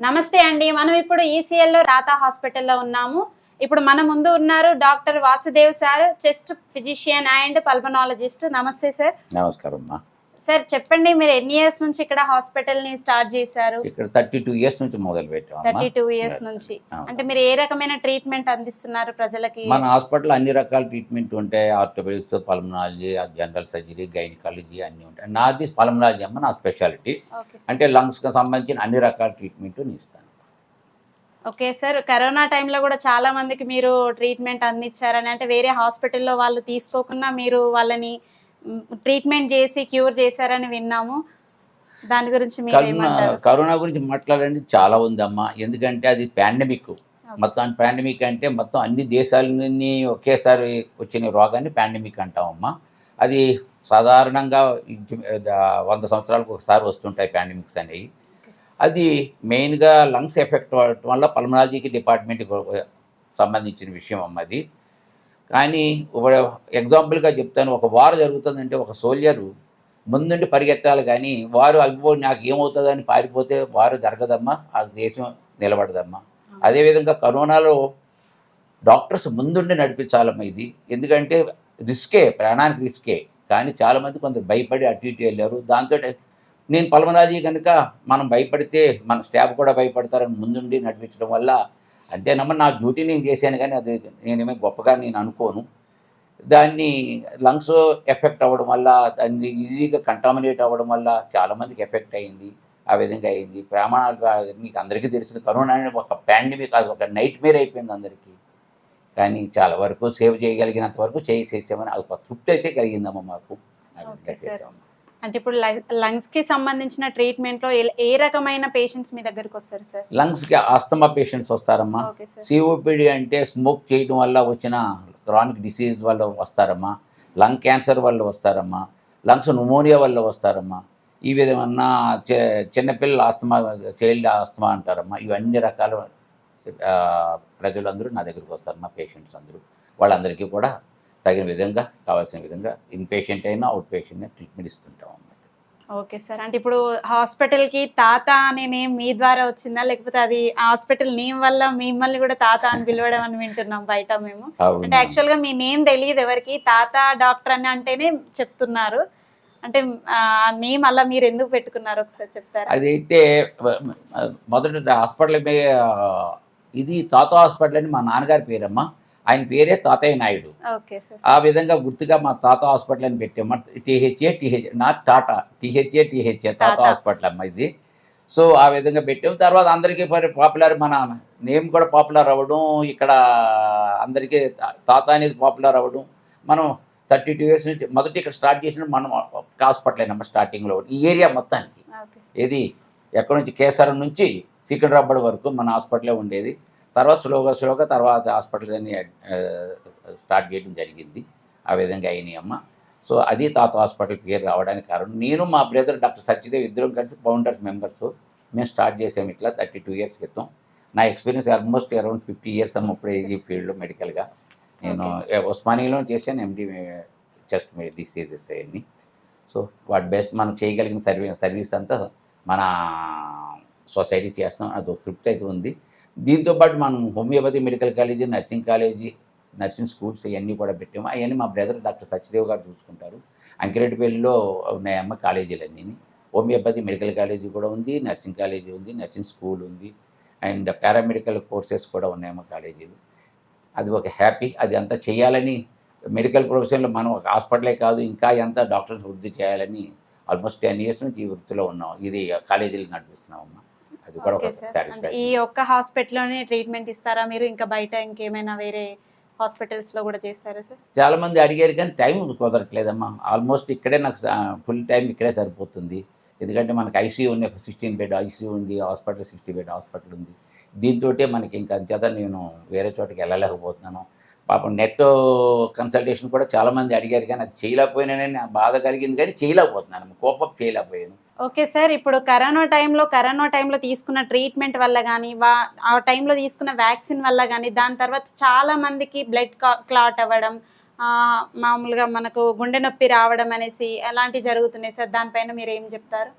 నమస్తే అండి. మనం ఇప్పుడు ఈసీఎల్లో లో హాస్పిటల్లో ఉన్నాము. ఇప్పుడు మన ముందు ఉన్నారు doctor Vasudev sir chest physician and pulmonologist. నమస్తే సార్. నమస్కారం అమ్మా సార్ చెప్పండి మీరు ఎన్ని ఇయర్స్ నుంచి ఇక్కడ హాస్పిటల్ని స్టార్ట్ చేశారు? ఇక్కడ థర్టీ టూ ఇయర్స్ నుంచి మొదలు పెట్టాం థర్టీ. టూ ఇయర్స్ నుంచి. అంటే మీరు ఏ రకమైన ట్రీట్మెంట్ అందిస్తున్నారు ప్రజలకి? మన హాస్పిటల్ అన్ని రకాల ట్రీట్మెంట్ ఉంటాయి. Orthopaedics pulmonology general surgery gynaecology అన్నీ ఉంటాయి. నాది పల్మనాలజీ అమ్మ నా స్పెషాలిటీ. అంటే లంగ్స్కి సంబంధించిన అన్ని రకాల ట్రీట్మెంట్ ఇస్తాను. ఓకే సార్ కరోనా టైంలో కూడా చాలా మందికి మీరు ట్రీట్మెంట్ అందించారని అంటే వేరే హాస్పిటల్లో వాళ్ళు తీసుకోకుండా మీరు వాళ్ళని ట్రీట్మెంట్ చేసి క్యూర్ చేశారని విన్నాము. దాని గురించి కరోనా కరోనా గురించి మాట్లాడండి చాలా ఉందమ్మా. ఎందుకంటే అది పాండమిక్. మొత్తం పాండమిక్ అంటే మొత్తం అన్ని దేశాల నుండి ఒకేసారి వచ్చిన రోగాన్ని పాండమిక్ అంటామమ్మా. అది సాధారణంగా వంద సంవత్సరాలకు ఒకసారి వస్తుంటాయి పాండమిక్స్ అనేవి. అది మెయిన్గా లంగ్స్ ఎఫెక్ట్ అవ్వటం వల్ల పల్మనాలజీకి డిపార్ట్మెంట్కి సంబంధించిన విషయం అమ్మ అది. కానీ ఒక ఎగ్జాంపుల్గా చెప్తాను. ఒక వార్ జరుగుతుందంటే ఒక సోల్జరు ముందుండి పరిగెత్తాలి కానీ వారు అయ్యో నాకు ఏమవుతుందని పారిపోతే వారు జరగదమ్మా ఆ దేశం నిలబడదమ్మా. అదేవిధంగా కరోనాలో డాక్టర్స్ ముందుండి నడిపించాలమ్మా ఇది. ఎందుకంటే రిస్కే ప్రాణానికి రిస్కే కానీ చాలామంది కొందరు భయపడి అటు ఇటు వెళ్ళారు. దాంతో నేను పల్మనాలజీ కనుక మనం భయపడితే మన స్టాఫ్ కూడా భయపడతారని ముందుండి నడిపించడం వల్ల అంతేనమ్మా నా డ్యూటీ నేను చేశాను కానీ అది నేనేమీ గొప్పగా నేను అనుకోను దాన్ని లంగ్స్ ఎఫెక్ట్ అవ్వడం వల్ల దాన్ని ఈజీగా కంటామినేట్ అవ్వడం వల్ల చాలామందికి ఎఫెక్ట్ అయింది ఆ విధంగా అయింది ప్రమాణాలు మీకు అందరికీ తెలిసింది కరోనా అనేది ఒక పాండమిక్ అది ఒక నైట్ మేర్ అయిపోయింది అందరికీ కానీ చాలా వరకు సేవ్ చేయగలిగినంత వరకు చేసేసామని అది ఒక తృప్తి అయితే కలిగిందమ్మా మాకు. చేసాము. అంటే ఇప్పుడు లంగ్స్కి సంబంధించిన ట్రీట్మెంట్లో ఏ- రకమైన పేషెంట్స్ మీ దగ్గరకు వస్తారు సార్ లంగ్స్కి ఆస్తమా పేషెంట్స్ వస్తారమ్మా. సిఓపిడి అంటే స్మోక్ చేయడం వల్ల వచ్చిన క్రానిక్ డిసీజ్ వల్ల వస్తారమ్మా. లంగ్ క్యాన్సర్ వల్ల వస్తారమ్మా. లంగ్స్ న్యూమోనియా వల్ల వస్తారమ్మా. ఈ విధమైన చిన్నపిల్లల ఆస్తమా చైల్డ్ ఆస్తమా అంటారమ్మా. ఇవన్నీ రకాల ప్రజలందరూ నా దగ్గరికి వస్తారు మా పేషెంట్స్ అందరూ. వాళ్ళందరికీ కూడా తగిన విధంగా కావాల్సిన విధంగా ఇన్ పేషెంట్ అయినా అవుట్ పేషెంట్ అయినా ట్రీట్మెంట్ ఇస్తుంటాం అన్నమాట. Okay sir. అంటే ఇప్పుడు హాస్పిటల్కి తాత అనే నేమ్ మీ ద్వారా వచ్చిందా? లేకపోతే అది హాస్పిటల్ నేమ్ వల్ల మిమ్మల్ని కూడా తాత అని పిలవడం అని వింటున్నాం బయట మేము. అంటే యాక్చువల్గా మీ నేమ్ తెలియదు ఎవరికి. తాత డాక్టర్ అని అంటేనే చెప్తున్నారు. అంటే ఆ నేమ్ అలా మీరు ఎందుకు పెట్టుకున్నారు? ఒకసారి చెప్తారా? అదైతే మొదట హాస్పిటల్ ఇది తాత హాస్పిటల్ అని మా నాన్నగారి పేరమ్మా. ఆయన పేరే తాతయ్య నాయుడు. ఆ విధంగా గుర్తుగా మా తాత హాస్పిటల్ అని పెట్టాము T H A T H not Tata T H A T H A Thatha. Hospital అమ్మ ఇది. సో ఆ విధంగా పెట్టాము తర్వాత అందరికీ పాపులర్ మన నేమ్ కూడా పాపులర్ అవ్వడం ఇక్కడ అందరికీ తాత అనేది పాపులర్ అవ్వడం. మనం థర్టీ టూ ఇయర్స్ నుంచి మొదటి ఇక్కడ స్టార్ట్ చేసిన మనం హాస్పిటల్ అయినమ్మ స్టార్టింగ్లో ఈ ఏరియా మొత్తానికి. ఏది? ఎక్కడి నుంచి? కేసరం నుంచి సికింద్రాబాద్ వరకు మన హాస్పిటలే ఉండేది. తర్వాత స్లోగా స్లోగా తర్వాత హాస్పిటల్ అని స్టార్ట్ చేయడం జరిగింది. ఆ విధంగా అయినాయి అమ్మ. సో అది తాత హాస్పిటల్ పేరు రావడానికి కారణం. నేను మా బ్రదర్ డాక్టర్ సత్యదేవ్ ఇద్దరం కలిసి ఫౌండర్స్ మెంబర్స్. మేము స్టార్ట్ చేసాము ఇట్లా థర్టీ టూ ఇయర్స్ క్రితం. నా experience almost around fifty years అమ్మ ఇప్పుడే ఈ ఫీల్డ్లో మెడికల్గా. నేను ఉస్మానియాలో చేశాను ఎండి చెస్ట్ డిసీజెస్ అవన్నీ. సో వాట్ బెస్ట్ మనం చేయగలిగిన సర్వీస్ సర్వీస్ అంతా మన సొసైటీ చేస్తాం అది ఒక తృప్తి అయితే ఉంది. దీంతోపాటు మనం homeopathy medical college nursing college nursing schools ఇవన్నీ కూడా పెట్టాము. అవన్నీ మా బ్రదర్ డాక్టర్ సత్యదేవ్ గారు చూసుకుంటారు. అంకిరెడ్డిపల్లిలో ఉన్నాయమ్మ కాలేజీలన్నీ. హోమియోపతి మెడికల్ కాలేజీ కూడా ఉంది నర్సింగ్ కాలేజీ ఉంది నర్సింగ్ స్కూల్ ఉంది. అండ్ పారామెడికల్ కోర్సెస్ కూడా ఉన్నాయమ్మ కాలేజీలు. అది ఒక హ్యాపీ అది అంతా చేయాలని మెడికల్ ప్రొఫెషన్లో మనం ఒక హాస్పిటలే కాదు ఇంకా ఎంత డాక్టర్స్ వృద్ధి చేయాలని ఆల్మోస్ట్ టెన్ ఇయర్స్ నుంచి ఈ వృత్తిలో ఉన్నాం. ఇది కాలేజీలు నడిపిస్తున్నాం అమ్మా అది కూడా ఒక సాటిస్ఫాక్షన్ ఈ ఒక్క హాస్పిటల్లోనే ట్రీట్మెంట్ ఇస్తారా మీరు? ఇంకా బయట ఇంకేమైనా వేరే హాస్పిటల్స్లో కూడా చేస్తారా సార్? చాలా మంది అడిగారు కానీ టైం కుదరట్లేదమ్మా. ఆల్మోస్ట్ ఇక్కడే నాకు ఫుల్ టైం ఇక్కడే సరిపోతుంది. ఎందుకంటే మనకి ఐసీయూ ఉంది సిక్స్టీన్ బెడ్ ఐసీయూ ఉంది హాస్పిటల్ సిక్స్టీ బెడ్ హాస్పిటల్ ఉంది. దీంతో మనకి ఇంకా అంచేత నేను వేరే చోటకి వెళ్ళలేకపోతున్నాను. పాపం నెట్ కన్సల్టేషన్ కూడా చాలామంది అడిగారు కానీ అది చేయలేకపోయినానని బాధ కలిగింది కానీ చేయలేకపోతున్నాను. కోపం చేయలేకపోయాను. ఓకే సార్ ఇప్పుడు కరోనా టైంలో కరోనా టైంలో తీసుకున్న ట్రీట్మెంట్ వల్ల కానీ వా ఆ టైంలో తీసుకున్న వ్యాక్సిన్ వల్ల కానీ దాని తర్వాత చాలా మందికి బ్లడ్ క్లాట్ అవ్వడం మామూలుగా మనకు గుండె నొప్పి రావడం అనేసి అలాంటివి జరుగుతున్నాయి సార్. దానిపైన మీరు ఏం చెప్తారు?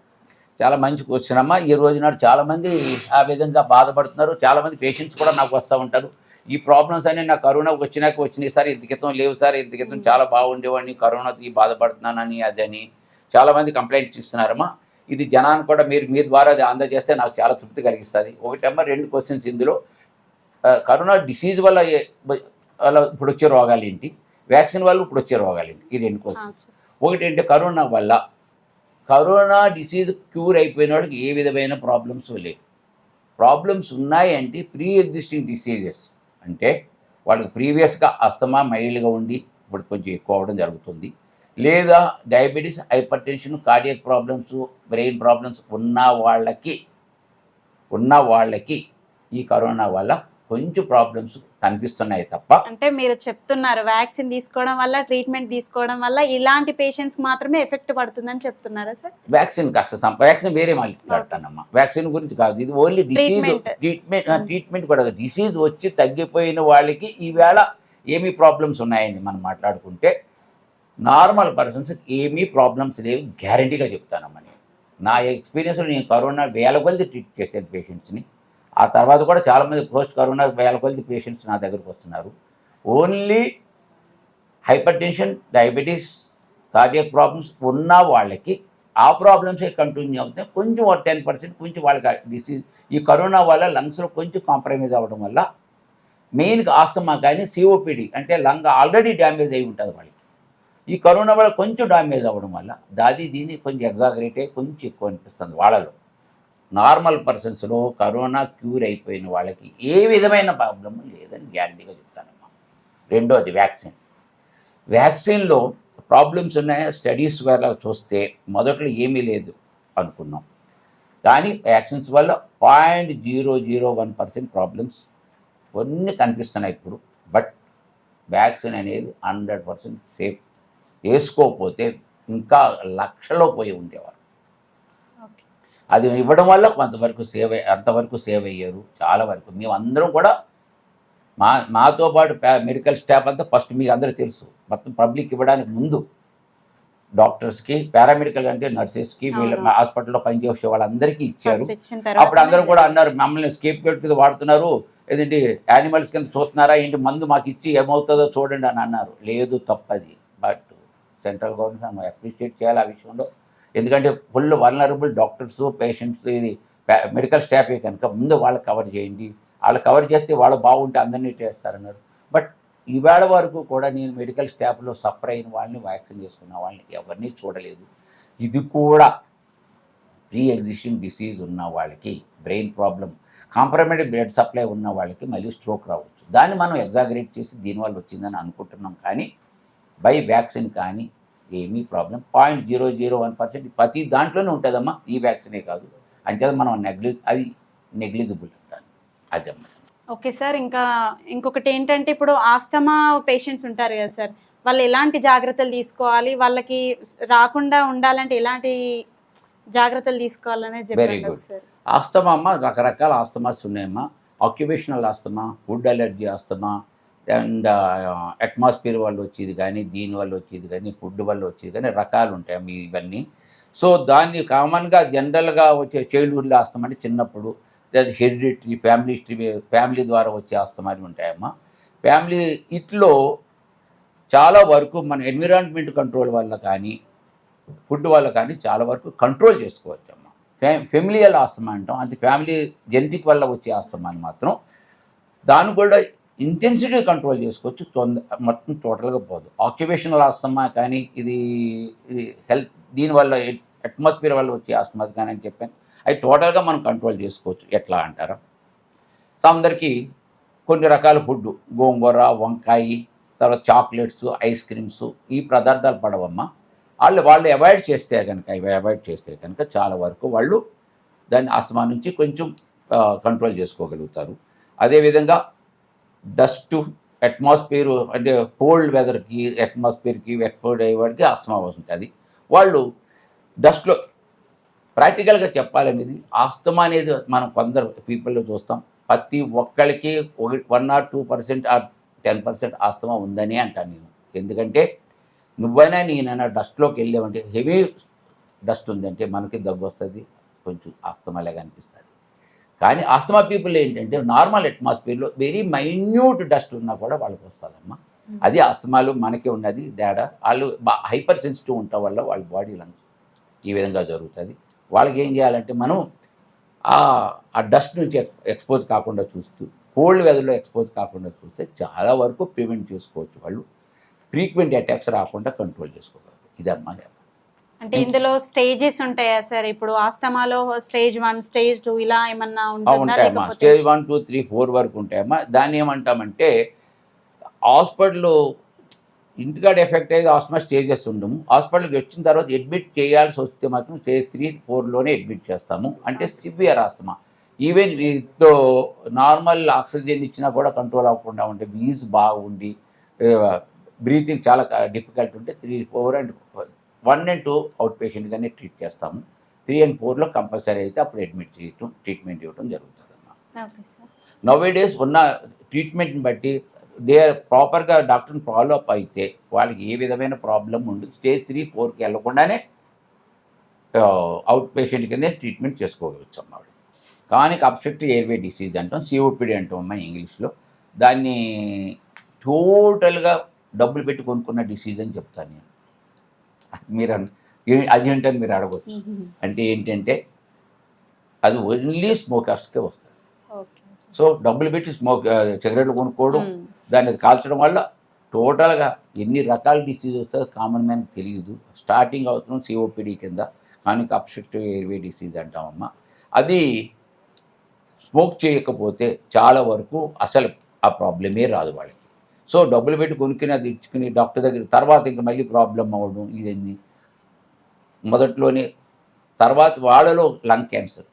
చాలా మంచి క్వశ్చన్ అమ్మా. ఈ రోజు నాడు చాలామంది ఆ విధంగా బాధపడుతున్నారు. చాలామంది పేషెంట్స్ కూడా నాకు వస్తూ ఉంటారు. ఈ ప్రాబ్లమ్స్ అన్ని నాకు కరోనా వచ్చినాక వచ్చినాయి సార్. ఇంత క్రితం లేవు సార్. ఇంత క్రితం చాలా బాగుండేవాడిని. కరోనాకి బాధపడుతున్నానని అదని చాలామంది కంప్లైంట్స్ ఇస్తున్నారమ్మా ఇది జనాన్ని కూడా మీరు మీ ద్వారా అది అందజేస్తే నాకు చాలా తృప్తి కలిగిస్తుంది. ఒకటమ్మా రెండు క్వశ్చన్స్ ఇందులో. కరోనా డిసీజ్ వల్ల వల్ల ఇప్పుడు వచ్చే రోగాలు ఏంటి? వ్యాక్సిన్ వల్ల ఇప్పుడు వచ్చే రోగాలు ఏంటి? ఈ రెండు క్వశ్చన్స్. ఒకటి ఏంటి కరోనా వల్ల కరోనా డిసీజ్ క్యూర్ అయిపోయిన వాళ్ళకి ఏ విధమైన ప్రాబ్లమ్స్ లేవు. ప్రాబ్లమ్స్ ఉన్నాయి అంటే ప్రీ ఎగ్జిస్టింగ్ డిసీజెస్ అంటే వాళ్ళకి ప్రీవియస్గా అస్తమా మైల్డ్గా ఉండి ఇప్పుడు కొంచెం ఎక్కువ అవడం జరుగుతుంది. లేదా diabetes hypertension cardiac problems brain problems ఉన్న వాళ్ళకి ఉన్న వాళ్ళకి ఈ కరోనా వల్ల కొంచెం ప్రాబ్లమ్స్ కనిపిస్తున్నాయి తప్ప అంటే మీరు చెప్తున్నారు వ్యాక్సిన్ తీసుకోవడం వల్ల ట్రీట్మెంట్ తీసుకోవడం వల్ల ఇలాంటి పేషెంట్స్ మాత్రమే ఎఫెక్ట్ పడుతుందని చెప్తున్నారా సార్? వ్యాక్సిన్ కాస్త వ్యాక్సిన్ వేరే మాట్లాడతానమ్మా వ్యాక్సిన్ గురించి కాదు ఇది ఓన్లీ డిసీజ్. ట్రీట్మెంట్. ట్రీట్మెంట్ కూడా డిసీజ్ వచ్చి తగ్గిపోయిన వాళ్ళకి ఈవేళ ఏమీ ప్రాబ్లమ్స్ ఉన్నాయని మనం మాట్లాడుకుంటే నార్మల్ పర్సన్స్ ఏమీ ప్రాబ్లమ్స్ లేవు గ్యారంటీగా చెప్తానమ్మా నేను. నా ఎక్స్పీరియన్స్లో నేను కరోనా వేల కొలది ట్రీట్ చేశాను పేషెంట్స్ని. ఆ తర్వాత కూడా చాలామంది పోస్ట్ కరోనా వేల కొలది పేషెంట్స్ నా దగ్గరకు వస్తున్నారు. Only hypertension diabetes cardiac problems ఉన్న వాళ్ళకి ఆ ప్రాబ్లమ్సే కంటిన్యూ అవుతాయి. కొంచెం ఒక టెన్ పర్సెంట్ కొంచెం వాళ్ళకి డిసీజ్ ఈ కరోనా వల్ల లంగ్స్లో కొంచెం కాంప్రమైజ్ అవ్వడం వల్ల మెయిన్గా ఆస్తమా కానీ సిఓపిడి అంటే లంగ్ ఆల్రెడీ డ్యామేజ్ అయి ఉంటుంది వాళ్ళకి. ఈ కరోనా వల్ల కొంచెం డ్యామేజ్ అవ్వడం వల్ల దాది దీన్ని కొంచెం ఎగ్జాగరేట్ అయ్యి కొంచెం ఎక్కువ అనిపిస్తుంది వాళ్ళలో. నార్మల్ పర్సన్స్లో కరోనా క్యూర్ అయిపోయిన వాళ్ళకి ఏ విధమైన ప్రాబ్లం లేదని గ్యారంటీగా చెప్తానమ్మా రెండోది వ్యాక్సిన్. వ్యాక్సిన్లో ప్రాబ్లమ్స్ ఉన్నాయా. స్టడీస్ వల్ల చూస్తే మొదట్లో ఏమీ లేదు అనుకున్నాం. కానీ వ్యాక్సిన్స్ వల్ల point zero zero one percent problems కొన్ని కనిపిస్తున్నాయి ఇప్పుడు. బట్ వ్యాక్సిన్ అనేది హండ్రెడ్ పర్సెంట్ సేఫ్ వేసుకోకపోతే ఇంకా లక్షలో పోయి ఉండేవారు. అది ఇవ్వడం వల్ల కొంతవరకు సేవ్ అంతవరకు సేవ్ అయ్యారు చాలా వరకు. మేము అందరం కూడా మా మాతో పాటు మెడికల్ స్టాఫ్ అంతా ఫస్ట్ మీకు అందరూ తెలుసు. మొత్తం పబ్లిక్ ఇవ్వడానికి ముందు డాక్టర్స్కి పారామెడికల్ అంటే నర్సెస్కి వీళ్ళ. హాస్పిటల్లో పనిచేసే వాళ్ళందరికీ ఇచ్చారు. అప్పుడు అందరూ కూడా అన్నారు మమ్మల్ని స్కేప్ గేట్ కింద వాడుతున్నారు. ఏదంటే యానిమల్స్ కింద చూస్తున్నారా? ఏంటి మందు మాకు ఇచ్చి ఏమవుతుందో చూడండి అని అన్నారు. లేదు తప్పది. బట్ సెంట్రల్ గవర్నమెంట్ అప్రిషియేట్ చేయాలి ఆ విషయంలో. ఎందుకంటే ఫుల్ వల్నరబుల్ డాక్టర్స్ పేషెంట్స్ ఇది మెడికల్ స్టాఫే కనుక ముందు వాళ్ళు కవర్ చేయండి. వాళ్ళు కవర్ చేస్తే వాళ్ళు బాగుంటే అందరినీ చేస్తారన్నారు. బట్ ఈవేళ వరకు కూడా నేను మెడికల్ స్టాఫ్లో సఫర్ అయిన వాళ్ళని వ్యాక్సిన్ చేసుకున్న వాళ్ళని ఎవరిని చూడలేదు. ఇది కూడా ప్రీ ఎగ్జిస్టింగ్ డిసీజ్ ఉన్న వాళ్ళకి brain problem compromised blood supply ఉన్న వాళ్ళకి మళ్ళీ స్ట్రోక్ రావచ్చు. దాన్ని మనం ఎగ్జాగరేట్ చేసి దీనివల్ల వచ్చిందని అనుకుంటున్నాం. కానీ బై వ్యాక్సిన్ కానీ ఏమీ problem. Point zero zero one percent ప్రతి దాంట్లోనే ఉంటుందమ్మా ఈ వ్యాక్సినే కాదు. అంచేత మనం నెగ్లి అది నెగ్లిజిబుల్ అంటాను అదమ్మా ఓకే సార్ ఇంకా ఇంకొకటి ఏంటంటే ఇప్పుడు ఆస్తమా పేషెంట్స్ ఉంటారు కదా సార్ వాళ్ళు ఎలాంటి జాగ్రత్తలు తీసుకోవాలి? వాళ్ళకి రాకుండా ఉండాలంటే ఎలాంటి జాగ్రత్తలు చెప్పండి good. సార్. ఆస్తమా అమ్మ రకరకాల ఆస్తమాస్ ఉన్నాయమ్మా. Occupational asthma food allergy asthma and atmosphere వల్ల వచ్చేది కానీ దీని వల్ల వచ్చేది కానీ ఫుడ్ వల్ల వచ్చేది కానీ రకాలు ఉంటాయి మీ ఇవన్నీ. సో దాన్ని కామన్గా జనరల్గా వచ్చే చైల్డ్హుడ్లో ఆస్తమా అంటే చిన్నప్పుడు హెరిడిటరీ ఫ్యామిలీ హిస్టరీ ఫ్యామిలీ ద్వారా వచ్చే ఆస్తమా అని ఉంటాయమ్మా. ఫ్యామిలీ ఇట్లో చాలా వరకు మన ఎన్విరాన్మెంట్ కంట్రోల్ వల్ల కానీ ఫుడ్ వల్ల కానీ చాలా వరకు కంట్రోల్ చేసుకోవచ్చు అమ్మ ఫ్యా ఫెమిలియల్ ఆస్తమా అంటాం. అది ఫ్యామిలీ జెనెటిక్ వల్ల వచ్చే ఆస్తమా అని మాత్రం. దాన్ని కూడా ఇంటెన్సిటీ కంట్రోల్ చేసుకోవచ్చు తొంద మొత్తం టోటల్గా పోదు. ఆక్యుపేషనల్ ఆస్తమా కానీ ఇది ఇది హెల్త్ దీనివల్ల అట్మాస్ఫియర్ వల్ల వచ్చే ఆస్తమా కానీ అని చెప్పాను. అవి టోటల్గా మనం కంట్రోల్ చేసుకోవచ్చు. ఎట్లా అంటారా? సో అందరికీ కొన్ని రకాల ఫుడ్ గోంగూర వంకాయ తర్వాత చాక్లెట్స్ ఐస్ క్రీమ్స్ ఈ పదార్థాలు పడవమ్మా. వాళ్ళు వాళ్ళు అవాయిడ్ చేస్తే కనుక ఇవి అవాయిడ్ చేస్తే కనుక చాలా వరకు వాళ్ళు దాన్ని ఆస్తమా నుంచి కొంచెం కంట్రోల్ చేసుకోగలుగుతారు. అదేవిధంగా డస్ట్ అట్మాస్ఫియర్ అంటే కోల్డ్ వెదర్కి అట్మాస్ఫియర్కి ఎక్స్పోర్ట్ అయ్యేవాడికి ఆస్తమా వస్తుంటుంది వాళ్ళు డస్ట్లో ప్రాక్టికల్గా చెప్పాలనేది ఆస్తమా అనేది మనం కొందరు పీపుల్లో చూస్తాం. ప్రతి ఒక్కరికి one or two percent or ten percent asthma ఉందని అంటాను నేను. ఎందుకంటే నువ్వైనా నేనైనా డస్ట్లోకి వెళ్ళామంటే హెవీ డస్ట్ ఉందంటే మనకి దగ్గు వస్తుంది కొంచెం ఆస్తమాలాగా అనిపిస్తుంది. కానీ ఆస్తమా పీపుల్ ఏంటంటే నార్మల్ అట్మాస్ఫియర్లో వెరీ మైన్యూట్ డస్ట్ ఉన్నా కూడా వాళ్ళకి వస్తుందమ్మా. అది ఆస్తమాలు మనకే ఉన్నది తేడా. వాళ్ళు హైపర్ సెన్సిటివ్ ఉండటం వల్ల వాళ్ళ బాడీ లంగ్స్ ఈ విధంగా జరుగుతుంది. వాళ్ళకి ఏం చేయాలంటే మనం ఆ ఆ డస్ట్ నుంచి ఎక్స్ ఎక్స్పోజ్ కాకుండా చూస్తూ కోల్డ్ వెదర్లో ఎక్స్పోజ్ కాకుండా చూస్తే చాలా వరకు ప్రివెంట్ చేసుకోవచ్చు వాళ్ళు. ఫ్రీక్వెంట్ అటాక్స్ రాకుండా కంట్రోల్ చేసుకోగలరు ఇదమ్మా అంటే ఇందులో స్టేజెస్ ఉంటాయా సార్? ఇప్పుడు ఆస్తమాలో స్టేజ్ వన్ స్టేజ్ టూ ఇలా ఏమన్నా ఉంటాయమ్మా. Stage one two three four వరకు ఉంటాయమ్మా. దాన్ని ఏమంటామంటే హాస్పిటల్ ఇంటికాడ ఎఫెక్ట్ అయ్యేది ఆస్మా స్టేజెస్ ఉండము. హాస్పిటల్కి వచ్చిన తర్వాత అడ్మిట్ చేయాల్సి వస్తే మాత్రం స్టేజ్ త్రీ ఫోర్లోనే అడ్మిట్ చేస్తాము. అంటే సివియర్ ఆస్తమా. ఈవెన్ వీటితో నార్మల్ ఆక్సిజన్ ఇచ్చినా కూడా కంట్రోల్ అవ్వకుండా ఉంటే వీజ్ బాగుండి బ్రీతింగ్ చాలా డిఫికల్ట్ ఉంటే three four and one and two out పేషెంట్గానే treat చేస్తాము. త్రీ అండ్ ఫోర్లో కంపల్సరీ అయితే అప్పుడు అడ్మిట్ చేయటం ట్రీట్మెంట్ ఇవ్వడం సార్. నవ్వే డేస్ ఉన్న ట్రీట్మెంట్ని బట్టి దే ప్రాపర్గా డాక్టర్ని ఫాలో అప్ అయితే వాళ్ళకి ఏ విధమైన ప్రాబ్లం ఉండదు. స్టేజ్ త్రీ ఫోర్కి వెళ్ళకుండానే అవుట్ పేషెంట్ కింద ట్రీట్మెంట్ చేసుకోవచ్చు అన్నమాట కానీ అబ్స్ట్రక్టివ్ ఎయిర్వే డిసీజ్ అంటాం సిఓపిడి అంటాం అమ్మ ఇంగ్లీష్లో. దాన్ని టోటల్గా డబ్బులు పెట్టి కొనుక్కున్న డిసీజ్ అని చెప్తాను నేను. మీరు అది ఏంటని మీరు అడగవచ్చు అంటే ఏంటంటే అది ఓన్లీ స్మోకర్స్కే వస్తుంది. సో డబ్బులు పెట్టి స్మోక్ సిగరెట్లు కొనుక్కోవడం. దాన్ని కాల్చడం వల్ల టోటల్గా ఎన్ని రకాల డిసీజ్ వస్తుందో కామన్ మ్యాన్ తెలియదు. స్టార్టింగ్ అవుతున్నాం సిఓపిడి కింద కానీ అబ్స్ట్రక్టివ్ ఎయిర్వే డిసీజ్ అంటామమ్మా అది స్మోక్ చేయకపోతే చాలా వరకు అసలు ఆ ప్రాబ్లమే రాదు వాళ్ళకి. సో డబ్బులు పెట్టి కొనుక్కుని అది ఇచ్చుకుని డాక్టర్ దగ్గర తర్వాత ఇంకా మళ్ళీ ప్రాబ్లం అవ్వడం ఇదన్నీ. మొదట్లోనే తర్వాత వాళ్ళలో లంగ్ క్యాన్సర్.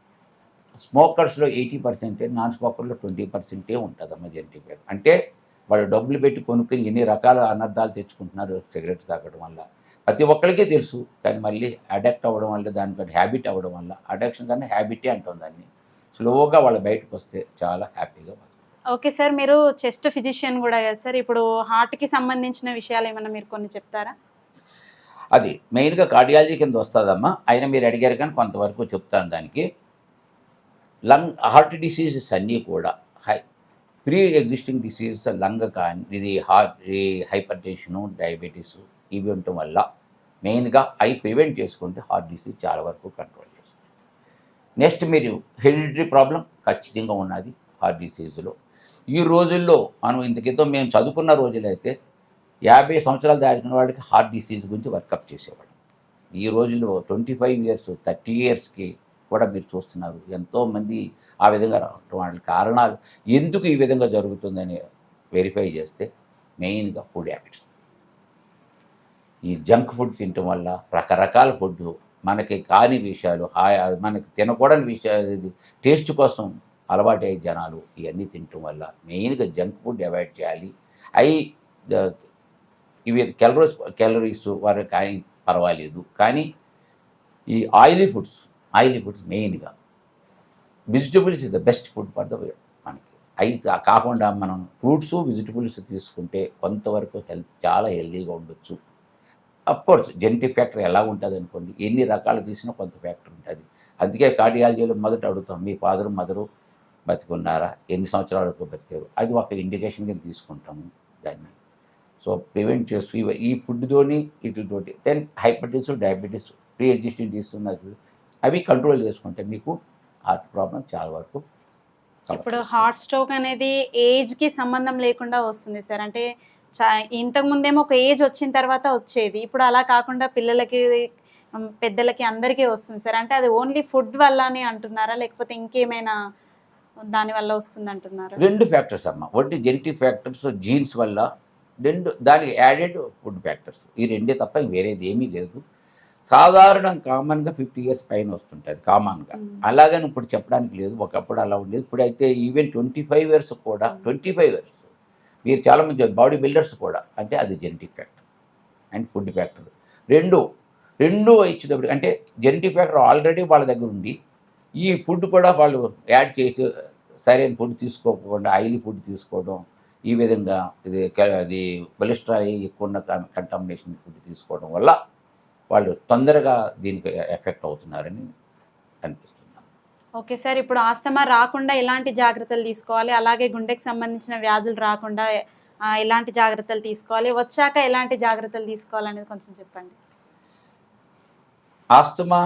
స్మోకర్స్లో ఎయిటీ పర్సెంటే నాన్ స్మోకర్లో ట్వంటీ పర్సెంటే ఉంటుంది ఉంటుందమ్మ జెంటిఫైర్ అంటే వాళ్ళు డబ్బులు పెట్టి కొనుక్కుని ఎన్ని రకాల అనర్థాలు తెచ్చుకుంటున్నారు సిగరెట్ తాగడం వల్ల. ప్రతి ఒక్కరికే తెలుసు. కానీ మళ్ళీ అడాక్ట్ అవ్వడం వల్ల దానికంటే హ్యాబిట్ అవ్వడం వల్ల అడాక్షన్ కన్నా హ్యాబిటే అంటాం దాన్ని. స్లోగా వాళ్ళు బయటకు వస్తే చాలా హ్యాపీగా ఓకే సార్ మీరు చెస్ట్ ఫిజిషియన్ కూడా కదా సార్? ఇప్పుడు హార్ట్కి సంబంధించిన విషయాలు ఏమైనా మీరు కొన్ని చెప్తారా? అది మెయిన్గా కార్డియాలజీ కింద వస్తుందమ్మా. అయినా మీరు అడిగారు కానీ కొంతవరకు చెప్తాను దానికి. లంగ్ హార్ట్ డిసీజెస్ అన్నీ కూడా high pre existing diseases lung కానీ ఇది హార్ట్ హైపర్ టెన్షను డయాబెటీస్ ఇవి ఉండటం వల్ల మెయిన్గా అవి ప్రివెంట్ చేసుకుంటే హార్ట్ డిసీజ్ చాలా వరకు కంట్రోల్ చేస్తుంది. నెక్స్ట్ మీరు హెరిడిటరీ ప్రాబ్లం ఖచ్చితంగా ఉన్నది హార్ట్ డిసీజ్లో. ఈ రోజుల్లో మనం ఇంత క్రితం మేము చదువుకున్న రోజులైతే యాభై సంవత్సరాలు దాటిన వాళ్ళకి హార్ట్ డిసీజ్ గురించి వర్కప్ చేసేవాడు ఈ రోజుల్లో ట్వంటీ ఫైవ్ ఇయర్స్ థర్టీ ఇయర్స్కి కూడా మీరు చూస్తున్నారు. ఎంతోమంది ఆ విధంగా రావటం వాళ్ళ కారణాలు ఎందుకు ఈ విధంగా జరుగుతుందని వెరిఫై చేస్తే మెయిన్గా ఫుడ్ హ్యాబిట్స్. ఈ జంక్ ఫుడ్ తినటం వల్ల రకరకాల ఫుడ్ మనకి కాని విషయాలు హాయ్ మనకి తినకూడని విషయాలు టేస్ట్ కోసం అలవాటే జనాలు ఇవన్నీ తినటం వల్ల మెయిన్గా జంక్ ఫుడ్ అవాయిడ్ చేయాలి. అవి ఇవి క్యాలరీస్ క్యాలరీస్ వారికి కానీ పర్వాలేదు. కానీ ఈ ఆయిలీ ఫుడ్స్ ఆయిలీ ఫుడ్స్ మెయిన్గా vegetables is the best food for the మనకి. అయి కాకుండా మనం ఫ్రూట్స్ వెజిటబుల్స్ తీసుకుంటే కొంతవరకు హెల్త్ చాలా హెల్తీగా ఉండొచ్చు. కోర్స్ జెనెటిక్ ఫ్యాక్టర్ ఎలా ఉంటుంది అనుకోండి ఎన్ని రకాలు తీసినా కొంత ఫ్యాక్టర్ ఉంటుంది. అందుకే కార్డియాలజీలో మొదట అడుగుతాం మీ ఫాదరు మదరు బతికున్నారా? ఎన్ని సంవత్సరాల వరకు బతికారు? అది ఒక ఇండికేషన్ కింద తీసుకుంటాము దాన్ని. సో ప్రివెంట్ చేస్తూ ఇవి- ఈ ఫుడ్తోని వీటితోటి దెన్ హైపర్టీస్ డయాబెటీస్ ప్రీ ఎగ్జిస్టింగ్ తీసుకున్నారు చూడు, అవి కంట్రోల్ చేసుకుంటే మీకు హార్ట్ ప్రాబ్లం చాలా వరకు ఇప్పుడు. హార్ట్ స్ట్రోక్ అనేది ఏజ్కి సంబంధం లేకుండా వస్తుంది సార్. అంటే చా ఇంతకు ముందేమో ఒక ఏజ్ వచ్చిన తర్వాత వచ్చేది. ఇప్పుడు అలా కాకుండా పిల్లలకి పెద్దలకి అందరికీ వస్తుంది సార్. అంటే అది ఓన్లీ ఫుడ్ వల్ల అని అంటున్నారా? లేకపోతే ఇంకేమైనా దాని వల్ల వస్తుంది అంటున్నారా రెండు ఫ్యాక్టర్స్ అమ్మ. ఒకటి జెనెటిక్ ఫ్యాక్టర్స్ జీన్స్ వల్ల రెండు దానికి యాడెడ్ ఫుడ్ ఫ్యాక్టర్స్ ఈ రెండే తప్ప వేరేది ఏమీ లేదు. సాధారణం కామన్గా ఫిఫ్టీ ఇయర్స్ పైన వస్తుంటుంది కామన్గా. అలాగని ఇప్పుడు చెప్పడానికి లేదు ఒకప్పుడు అలా ఉండేది. ఇప్పుడైతే ఈవెన్ ట్వంటీ ఫైవ్ ఇయర్స్ కూడా ట్వంటీ ఫైవ్ ఇయర్స్ మీరు చాలామంది బాడీ బిల్డర్స్ కూడా అంటే అది genetic factor and food factor రెండు రెండు ఇచ్చేటప్పుడు అంటే జెనెటిక్ ఫ్యాక్టర్ ఆల్రెడీ వాళ్ళ దగ్గర ఉంది. ఈ ఫుడ్ కూడా వాళ్ళు యాడ్ చేసి సరైన ఫుడ్ తీసుకోకుండా ఆయిలీ ఫుడ్ తీసుకోవడం ఈ విధంగా ఇది అది కొలెస్ట్రాల్ ఎక్కువ ఉన్న కంటామినేషన్ ఫుడ్ తీసుకోవడం వల్ల వాళ్ళు తొందరగా దీనికి ఎఫెక్ట్ అవుతున్నారని అనిపిస్తుంది. ఓకే సార్ ఇప్పుడు ఆస్తమా రాకుండా ఎలాంటి జాగ్రత్తలు తీసుకోవాలి? అలాగే గుండెకి సంబంధించిన వ్యాధులు రాకుండా ఎలాంటి జాగ్రత్తలు తీసుకోవాలి? వచ్చాక ఎలాంటి జాగ్రత్తలు తీసుకోవాలనేది కొంచెం చెప్పండి. ఆస్తమా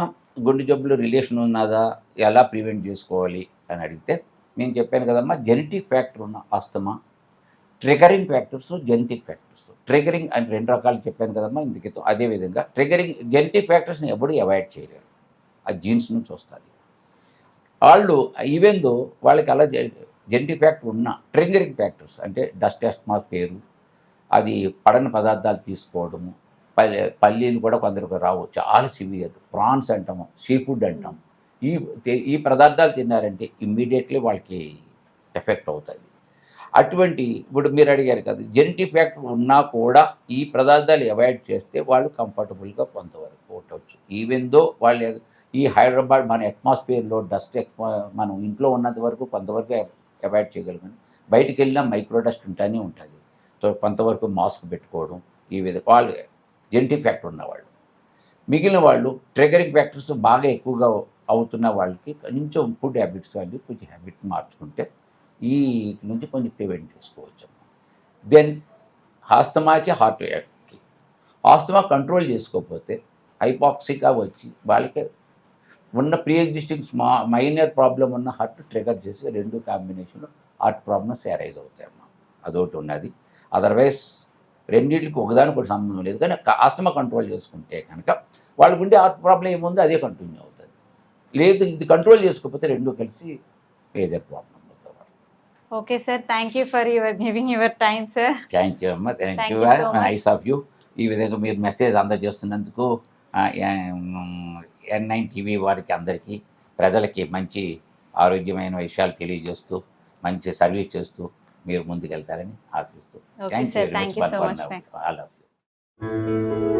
గుండె జబ్బులు రిలేషన్ ఉన్నదా ఎలా ప్రివెంట్ చేసుకోవాలి అని అడిగితే నేను చెప్పాను కదమ్మా జెనెటిక్ ఫ్యాక్టర్ ఉన్న asthma triggering factors genetic factors triggering అని రెండు రకాలు చెప్పాను కదమ్మా ఇందుకితో. అదేవిధంగా ట్రిగరింగ్ జెనెటిక్ ఫ్యాక్టర్స్ని ఎప్పుడు అవాయిడ్ చేయలేరు. ఆ జీన్స్ నుంచి వస్తుంది వాళ్ళు ఈవెన్ దో వాళ్ళకి అలా జెనెటిక్ ఫ్యాక్టర్ ఉన్న ట్రిగరింగ్ ఫ్యాక్టర్స్ అంటే డస్ట్ అట్మాస్ఫియరు అది పడని పదార్థాలు తీసుకోవడము పల్లి పల్లీలు కూడా కొందరికి రావు. చాలా సివియర్. ప్రాన్స్ అంటాము సీ ఫుడ్ అంటాం ఈ ఈ పదార్థాలు తిన్నారంటే ఇమ్మీడియట్లీ వాళ్ళకి ఎఫెక్ట్ అవుతుంది అటువంటి ఇప్పుడు మీరు అడిగారు కదా జెనెటిక్ ఫ్యాక్టర్ ఉన్నా కూడా ఈ పదార్థాలు అవాయిడ్ చేస్తే వాళ్ళు కంఫర్టబుల్గా కొంతవరకు ఉండవచ్చు ఈవెన్ దో వాళ్ళు ఈ హైదరాబాద్ మన అట్మాస్ఫియర్లో డస్ట్ మనం ఇంట్లో ఉన్నంత వరకు కొంతవరకు అవాయిడ్ చేయగలిగాం బయటికి వెళ్ళినా మైక్రో డస్ట్ ఉంటూనే ఉంటుంది. కొంతవరకు మాస్క్ పెట్టుకోవడం ఈ విధంగా వాళ్ళు జెనెటిక్ ఫ్యాక్టర్ ఉన్నవాళ్ళు. మిగిలిన వాళ్ళు ట్రిగరింగ్ ఫ్యాక్టర్స్ బాగా ఎక్కువగా అవుతున్న వాళ్ళకి కొంచెం ఫుడ్ హ్యాబిట్స్ వాళ్ళు కొంచెం హ్యాబిట్ మార్చుకుంటే ఈ నుంచి కొంచెం ప్రివెంట్ చేసుకోవచ్చు దెన్ ఆస్తమాకి హార్ట్ అటాక్కి. ఆస్తమా కంట్రోల్ చేసుకోకపోతే హైపాక్సిక్గా వచ్చి వాళ్ళకి ఉన్న ప్రీ ఎగ్జిస్టింగ్ స్మా మైనర్ ప్రాబ్లం ఉన్న హార్ట్ ట్రిగర్ చేసి రెండు కాంబినేషన్లో హార్ట్ ప్రాబ్లమ్స్ అరైజ్ అవుతాయమ్మా అదొకటి ఉన్నది. అదర్వైజ్ రెండింటికి ఒకదానికి కూడా సంబంధం లేదు. కానీ ఆస్తమా కంట్రోల్ చేసుకుంటే కనుక వాళ్ళకు ఉండే హార్ట్ ప్రాబ్లం ఏముందో అదే కంటిన్యూ అవుతుంది. లేదు ఇది కంట్రోల్ చేసుకోకపోతే రెండు కలిసి major problem okay sir thank you for your giving your time sir. Thank you అమ్మ thank you. Nice of you ఈ విధంగా మీరు మెసేజ్ అందజేస్తున్నందుకు ఎన్ నైన్ టీవీ వారికి అందరికీ ప్రజలకి మంచి ఆరోగ్యమైన విషయాలు తెలియజేస్తూ మంచి సర్వీస్ చేస్తూ మీరు ముందుకెళ్తారని ఆశిస్తూ. Thank you so much all of you